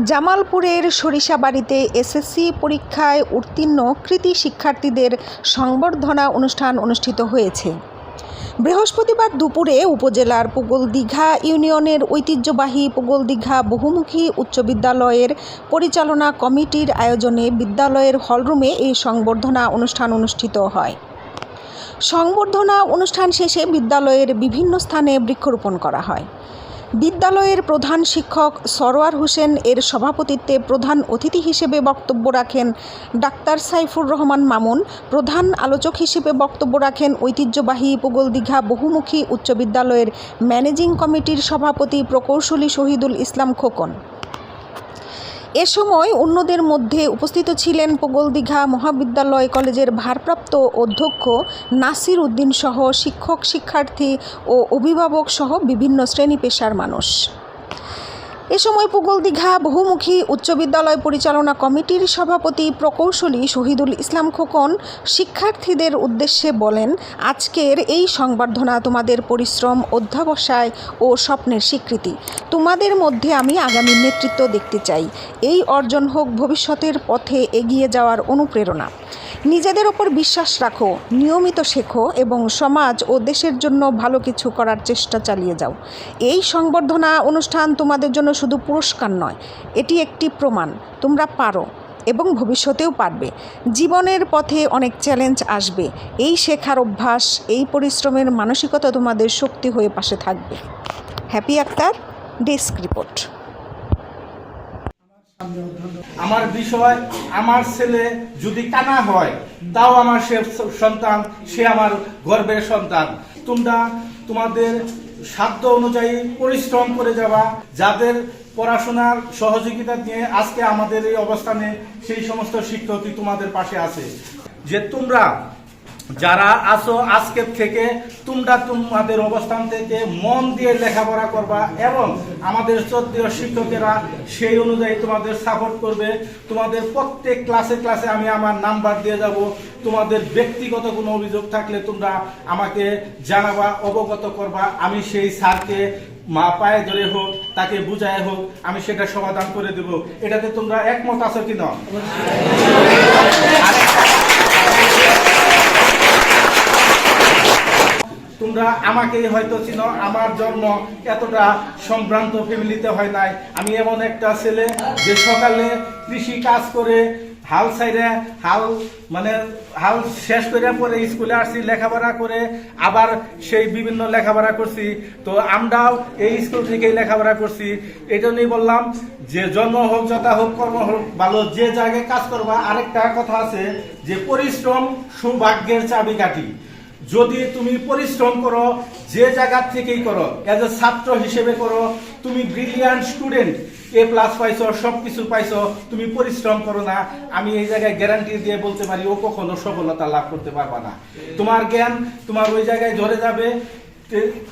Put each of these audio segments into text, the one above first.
জামালপুরের সরিষাবাড়িতে এসএসসি পরীক্ষায় উত্তীর্ণ কৃতি শিক্ষার্থীদের সংবর্ধনা অনুষ্ঠান অনুষ্ঠিত হয়েছে। বৃহস্পতিবার দুপুরে উপজেলার পুগলদিঘা ইউনিয়নের ঐতিহ্যবাহী পুগলদিঘা বহুমুখী উচ্চ বিদ্যালয়ের পরিচালনা কমিটির আয়োজনে বিদ্যালয়ের হলরুমে এই সংবর্ধনা অনুষ্ঠান অনুষ্ঠিত হয়। সংবর্ধনা অনুষ্ঠান শেষে বিদ্যালয়ের বিভিন্ন স্থানে বৃক্ষরোপণ করা হয়। বিদ্যালয়ের প্রধান শিক্ষক সরোয়ার হোসেন এর সভাপতিত্বে প্রধান অতিথি হিসেবে বক্তব্য রাখেন ডাক্তার সাইফুর রহমান মামুন, প্রধান আলোচক হিসেবে বক্তব্য রাখেন ঐতিহ্যবাহী পুগলদিঘা বহুমুখী উচ্চ বিদ্যালয়ের ম্যানেজিং কমিটির সভাপতি প্রকৌশলী শহীদুল ইসলাম খোকন। এ সময় অন্যদের মধ্যে উপস্থিত ছিলেন পোগলদিঘা মহাবিদ্যালয় কলেজের ভারপ্রাপ্ত অধ্যক্ষ নাসির উদ্দিন সহ শিক্ষক, শিক্ষার্থী ও অভিভাবক সহ বিভিন্ন শ্রেণি পেশার মানুষ। এ সময় পুগল পুগলদিঘা বহুমুখী উচ্চ বিদ্যালয় পরিচালনা কমিটির সভাপতি প্রকৌশলী শহীদুল ইসলাম খোকন শিক্ষার্থীদের উদ্দেশ্যে বলেন, আজকের এই সংবর্ধনা তোমাদের পরিশ্রম, অধ্যাবসায় ও স্বপ্নের স্বীকৃতি। তোমাদের মধ্যে আমি আগামী নেতৃত্ব দেখতে চাই। এই অর্জন হোক ভবিষ্যতের পথে এগিয়ে যাওয়ার অনুপ্রেরণা। নিজেদের ওপর বিশ্বাস রাখো, নিয়মিত শেখো এবং সমাজ ও দেশের জন্য ভালো কিছু করার চেষ্টা চালিয়ে যাও। এই সংবর্ধনা অনুষ্ঠান তোমাদের জন্য শুধু পুরস্কার নয়, এটি একটি প্রমাণ, তোমরা পারো এবং ভবিষ্যতেও পারবে। জীবনের পথে অনেক চ্যালেঞ্জ আসবে, এই শেখার অভ্যাস, এই পরিশ্রমের মানসিকতা তোমাদের শক্তি হয়ে পাশে থাকবে। হ্যাপি আক্তার ডেস্ক রিপোর্ট আমার বিষয়, আমার ছেলে যদি কানা হয়, তাও আমার সে সন্তান, সে আমার গর্বের সন্তান। তোমরা তোমাদের সাধ্য অনুযায়ী পরিশ্রম করে যাবা। যাদের পড়াশোনার সহযোগিতা নিয়ে আজকে আমাদের এই অবস্থানে সেই সমস্ত শিক্ষকই তোমাদের পাশে আছে। যে তোমরা যারা আছো আজকের থেকে, তোমরা তোমাদের অবস্থান থেকে মন দিয়ে লেখাপড়া করবা এবং আমাদের শ্রদ্ধেয় শিক্ষকেরা সেই অনুযায়ী তোমাদের সাপোর্ট করবে। তোমাদের প্রত্যেক ক্লাসে ক্লাসে আমি আমার নাম্বার দিয়ে যাব। তোমাদের ব্যক্তিগত কোনো অভিযোগ থাকলে তোমরা আমাকে জানাবা, অবগত করবা। আমি সেই স্যারকে মা পায়ে ধরে হোক, তাকে বুঝায় হোক, আমি সেটা সমাধান করে দেব। এটাতে তোমরা একমত আছো কিনা? তোমরা আমাকেই হয়তো চিনো, আমার জন্ম এতটা সম্ভ্রান্ত ফ্যামিলিতে হয় নাই। আমি এমন একটা ছেলে যে সকালে কৃষি কাজ করে হাল সাইডে হাল মানে হাল শেষ করে পরে স্কুলে আসছি, লেখাপড়া করে আবার সেই বিভিন্ন লেখাপড়া করছি। তো আমরাও এই স্কুল থেকেই লেখাপড়া করছি। এটা নিয়ে বললাম যে জন্ম হোক, যথা হোক, কর্ম হোক, ভালো যে জায়গায় কাজ করবা, আরেকটা কথা আছে যে পরিশ্রম সৌভাগ্যের চাবিকাঠি। যদি তুমি পরিশ্রম করো, যে জায়গা থেকেই করো এজ এ ছাত্র হিসেবে করো, তুমি ব্রিলিয়ান্ট স্টুডেন্ট এ প্লাস পাইছো সব কিছু পাইছো, তুমি পরিশ্রম করো না, আমি এই জায়গায় গ্যারান্টি দিয়ে বলতে পারি, ও কখনো সফলতা লাভ করতে পারবে না। তোমার জ্ঞান তোমার ওই জায়গায় ধরে যাবে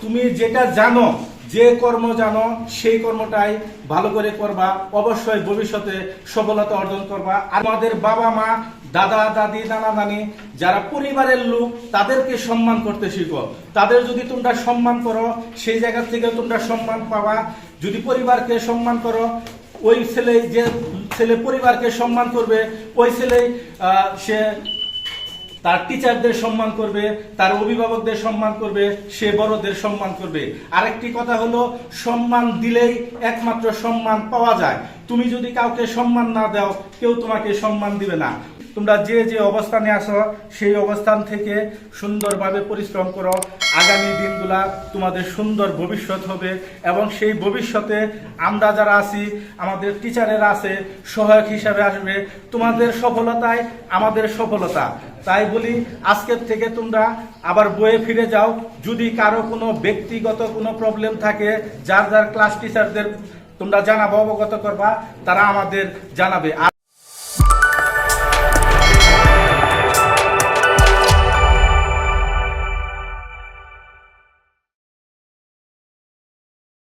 তুমি যেটা জানো যে কর্ম জানো, সেই কর্মটাই ভালো করে করবা, অবশ্যই ভবিষ্যতে সফলতা অর্জন করবা। আর আমাদের বাবা মা, দাদা, দাদি, নানা, নানি, যারা পরিবারের লোক, তাদেরকে সম্মান করতে শিখো। তাদের যদি তোমরা সম্মান করো, সেই জায়গা থেকে তোমরা সম্মান পাবা। যদি পরিবারকে সম্মান করো, ওই ছেলে যে ছেলে পরিবারকে সম্মান করবে, ওই ছেলে সে তার টিচারদের সম্মান করবে, তার অভিভাবকদের সম্মান করবে, সে বড়দের সম্মান করবে। আরেকটি কথা হলো, সম্মান দিলেই একমাত্র সম্মান পাওয়া যায়। তুমি যদি কাউকে সম্মান না দাও, কেউ তোমাকে সম্মান দিবে না। তোমরা যে যে অবস্থানে আসো সেই অবস্থান থেকে সুন্দরভাবে পরিশ্রম করো। আগামী দিনগুলা তোমাদের সুন্দর ভবিষ্যৎ হবে এবং সেই ভবিষ্যতে আমরা যারা আছি, আমাদের টিচারেরা আছে, সহায়ক হিসাবে আসবে, তোমাদের সফলতায় আমাদের সফলতা। তাই বলি, আজকের থেকে তোমরা আবার বইয়ে ফিরে যাও। যদি কারও কোনো ব্যক্তিগত কোনো প্রবলেম থাকে, যার যার ক্লাস টিচারদের তোমরা জানাব, অবগত করবা, তারা আমাদের জানাবে।